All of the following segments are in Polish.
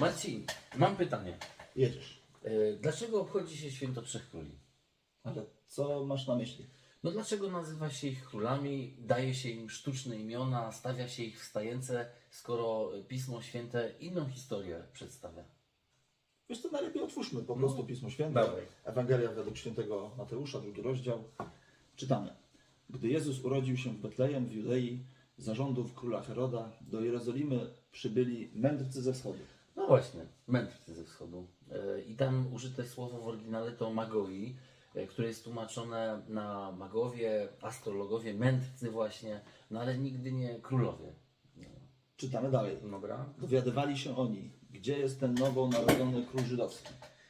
Marcin, mam pytanie. Jedziesz. E, Dlaczego obchodzi się święto Trzech Króli? Ale co masz na myśli? No dlaczego nazywa się ich królami, daje się im sztuczne imiona, stawia się ich w stajence, skoro Pismo Święte inną historię przedstawia? Wiesz co, najlepiej otwórzmy po prostu Pismo Święte. dawaj. Ewangelia według świętego Mateusza, drugi rozdział. Czytamy. Gdy Jezus urodził się w Betlejem w Judei, zarządów króla Heroda, do Jerozolimy przybyli mędrcy ze wschodu. No właśnie, mędrcy ze wschodu. E, I tam użyte słowo w oryginale to magoi, e, które jest tłumaczone na magowie, astrologowie, mędrcy właśnie, no ale nigdy nie królowie. Czytamy dalej. Dobra? Dowiadywali się oni, gdzie jest ten nowo narodzony król żydowski.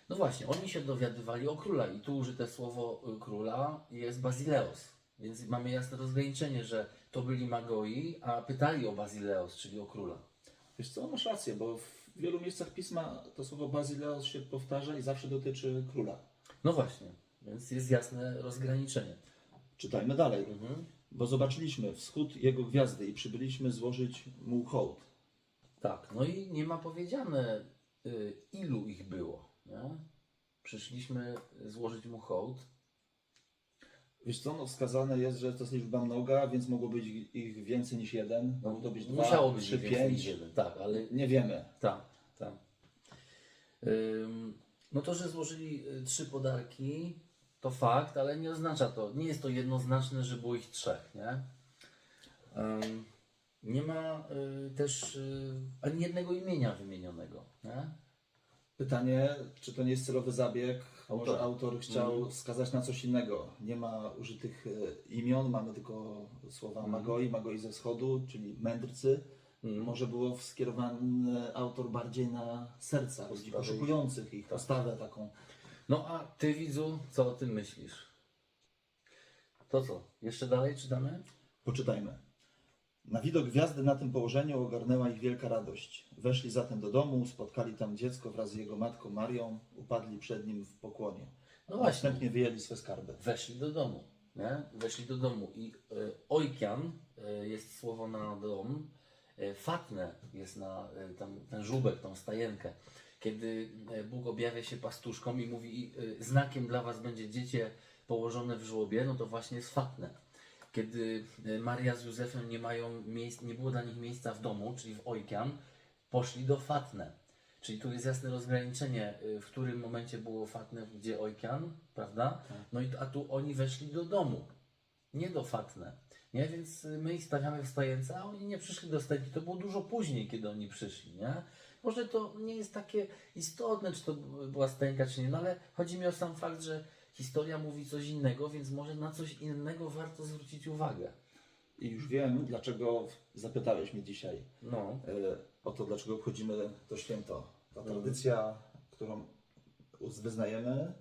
No właśnie, oni się dowiadywali o króla i tu użyte słowo y, króla jest Bazileos. Więc mamy jasne rozgraniczenie, że to byli magoi, a pytali o Bazileos, czyli o króla. Wiesz co, masz rację, bo w wielu miejscach pisma to słowo Bazileos się powtarza i zawsze dotyczy króla. No właśnie, więc jest jasne rozgraniczenie. Czytajmy dalej. Mhm. Bo zobaczyliśmy wschód jego gwiazdy i przybyliśmy złożyć mu hołd. Tak, no i nie ma powiedziane, y, ilu ich było. Nie? Przyszliśmy złożyć mu hołd. Wiesz co, no wskazane jest, że to jest liczba mnoga, więc mogło być ich więcej niż jeden. Mogło to być dwa, Musiało być trzy, więcej niż pięć. jeden. Tak, ale Nie wiemy. Tak, tak. Ym, No to, że złożyli y, trzy podarki, to fakt, ale nie oznacza to, nie jest to jednoznaczne, że było ich trzech, nie? Ym, Nie ma y, też y, ani jednego imienia wymienionego, nie? Pytanie, czy to nie jest celowy zabieg? Może Autora. autor chciał Mhm. wskazać na coś innego. Nie ma użytych e, imion, mamy tylko słowa Mhm. magoi, magoi ze wschodu, czyli mędrcy. Mhm. Może było skierowany autor bardziej na serca ludzi poszukujących ich, Tak. postawę taką. No a ty widzu, co o tym myślisz? To co? Jeszcze dalej czytamy? Poczytajmy. Na widok gwiazdy na tym położeniu ogarnęła ich wielka radość. Weszli zatem do domu, spotkali tam dziecko wraz z jego matką Marią, upadli przed nim w pokłonie. No właśnie. Następnie wyjęli swe skarby. weszli do domu. Nie? Weszli do domu i y, ojkian y, jest słowo na dom, y, fatne jest na y, tam, ten żubek, tą stajenkę. Kiedy y, Bóg objawia się pastuszkom i mówi y, znakiem dla was będzie dziecię położone w żłobie, no to właśnie jest fatne. Kiedy y, Maria z Józefem nie mają miejsc, nie było dla nich miejsca w domu, czyli w ojkian, poszli do fatne. Czyli tu jest jasne rozgraniczenie, y, w którym momencie było fatne, gdzie ojkian, prawda? No i a tu oni weszli do domu, nie do fatne. Nie? Więc y, my ich stawiamy w stajence, a oni nie przyszli do stajki. To było dużo później, kiedy oni przyszli. Nie? Może to nie jest takie istotne, czy to była stajenka, czy nie, no ale chodzi mi o sam fakt, że historia mówi coś innego, więc może na coś innego warto zwrócić uwagę. I już wiem, dlaczego zapytałeś mnie dzisiaj No, e, o to, dlaczego obchodzimy to święto. Ta tradycja, którą wyznajemy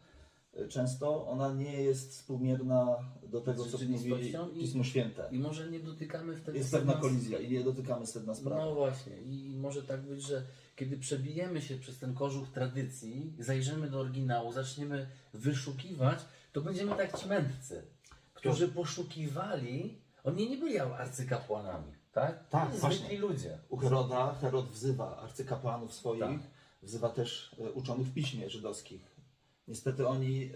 e, często, ona nie jest współmierna do tego, Z co mówi Pismo Święte. i może nie dotykamy wtedy Jest pewna kolizja i nie dotykamy sedna sprawy. No właśnie, i może tak być, że kiedy przebijemy się przez ten kożuch tradycji, zajrzymy do oryginału, zaczniemy wyszukiwać, to będziemy tak ci mędrcy, którzy poszukiwali, oni nie byli arcykapłanami, tak? Tak, Byli właśnie. zwykli ludzie. U Heroda Herod wzywa arcykapłanów swoich, Tak. wzywa też e, uczonych w piśmie żydowskich. Niestety oni e,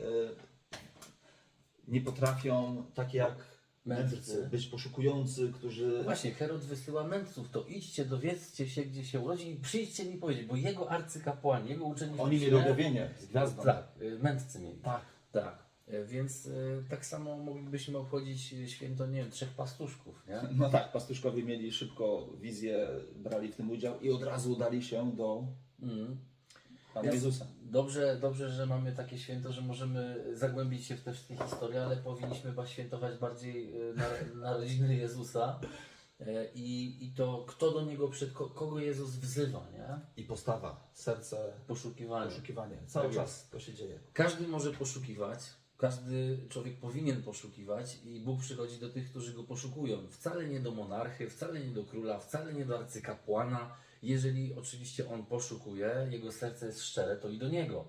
nie potrafią, tak jak Mędrcy. być poszukujący, którzy... Właśnie, Herod wysyła mędrców, to idźcie, dowiedzcie się, gdzie się urodzi i przyjdźcie mi powiedzieć, bo jego arcykapłani, jego uczeni Oni mieli objawienie z gwiazdą. Tak, y, mędrcy mieli. Tak. Tak. Y, Więc y, tak samo moglibyśmy obchodzić y, święto, nie wiem, trzech pastuszków, nie? No tak, pastuszkowie mieli szybko wizję, brali w tym udział i od razu udali się do Mm. Pana Jezusa. Dobrze, dobrze, że mamy takie święto, że możemy zagłębić się w te wszystkie historie, ale powinniśmy chyba świętować bardziej na- narodziny Jezusa Y, i, i to kto do Niego przed, ko- kogo Jezus wzywa, nie? I postawa, serce, Poszukiwanie. poszukiwanie. Cały Tak czas to się dzieje. Każdy może poszukiwać, każdy człowiek powinien poszukiwać i Bóg przychodzi do tych, którzy Go poszukują. Wcale nie do monarchy, wcale nie do króla, wcale nie do arcykapłana. Jeżeli oczywiście on poszukuje, jego serce jest szczere, to i do niego.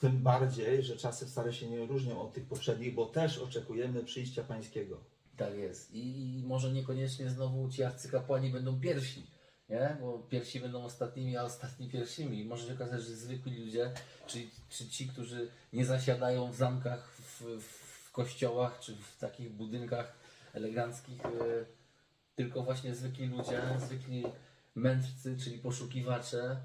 Tym bardziej, że czasy wcale się nie różnią od tych poprzednich, bo też oczekujemy przyjścia Pańskiego. Tak jest. I, I może niekoniecznie znowu ci arcykapłani będą pierwsi. nie? Bo pierwsi będą ostatnimi, a ostatni pierwszymi. I może się okazać, że zwykli ludzie, czy, czy ci, którzy nie zasiadają w zamkach, w, w kościołach, czy w takich budynkach eleganckich, e, tylko właśnie zwykli ludzie, zwykli mędrcy, czyli poszukiwacze,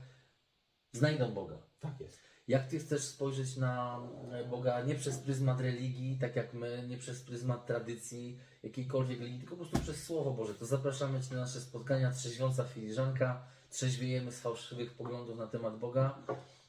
znajdą Boga. Tak jest. Jak ty chcesz spojrzeć na e, Boga nie przez pryzmat religii, tak jak my, nie przez pryzmat tradycji, jakiejkolwiek religii, tylko po prostu przez Słowo Boże, to zapraszamy Cię na nasze spotkania Trzeźwiąca Filiżanka, trzeźwiejemy z fałszywych poglądów na temat Boga.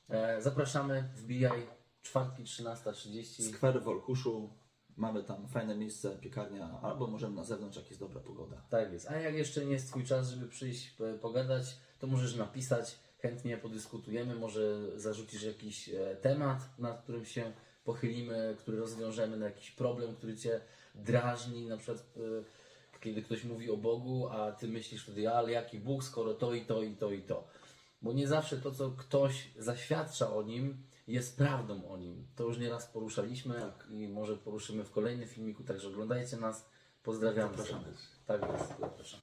E, zapraszamy, wbijaj, czwartki 13.30. Skwer w Olkuszu. Mamy tam fajne miejsce, piekarnia, albo możemy na zewnątrz, jak jest dobra pogoda. Tak jest. A jak jeszcze nie jest Twój czas, żeby przyjść e, pogadać, to możesz napisać, chętnie podyskutujemy, może zarzucisz jakiś e, temat, nad którym się pochylimy, który rozwiążemy na jakiś problem, który Cię drażni, na przykład e, kiedy ktoś mówi o Bogu, a Ty myślisz wtedy, ale jaki Bóg, skoro to i to i to i to. Bo nie zawsze to, co ktoś zaświadcza o Nim, jest prawdą o Nim. To już nieraz poruszaliśmy i może poruszymy w kolejnym filmiku, także oglądajcie nas. Pozdrawiamy. Zapraszamy. Tak jest, zapraszam.